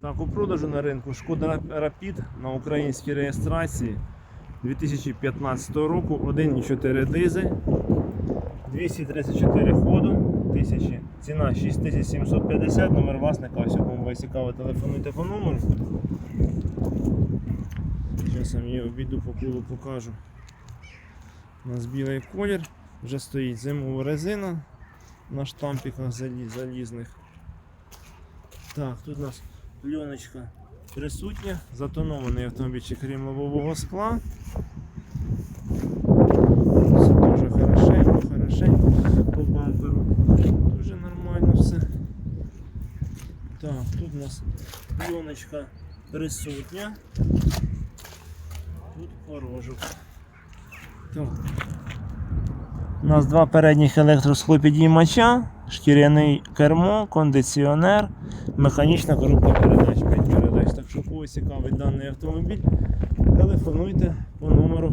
Так, у продажу на ринку Шкода Rapid на українській реєстрації 2015 року 1,4 дизель, 234 ходу, 1000, ціна 6750, номер власника, ось кому вас цікаво, телефонуйте по номеру. Зараз я її обійду по колу покажу. У нас білий колір, вже стоїть зимова резина на штампіках залі- залізних. Так, тут у нас пленочка присутня, затонований автомобільчик крім лобового скла. Все дуже хорошенько, хорошенько по бамперу. Дуже нормально все. Так, тут у нас пленочка присутня. Тут порожок. Так. У нас два передніх електросклопідіймача, шкіряний кермо, кондиціонер, механічна коробка передач, 5 передач. Так що когось цікавить даний автомобіль, телефонуйте по номеру.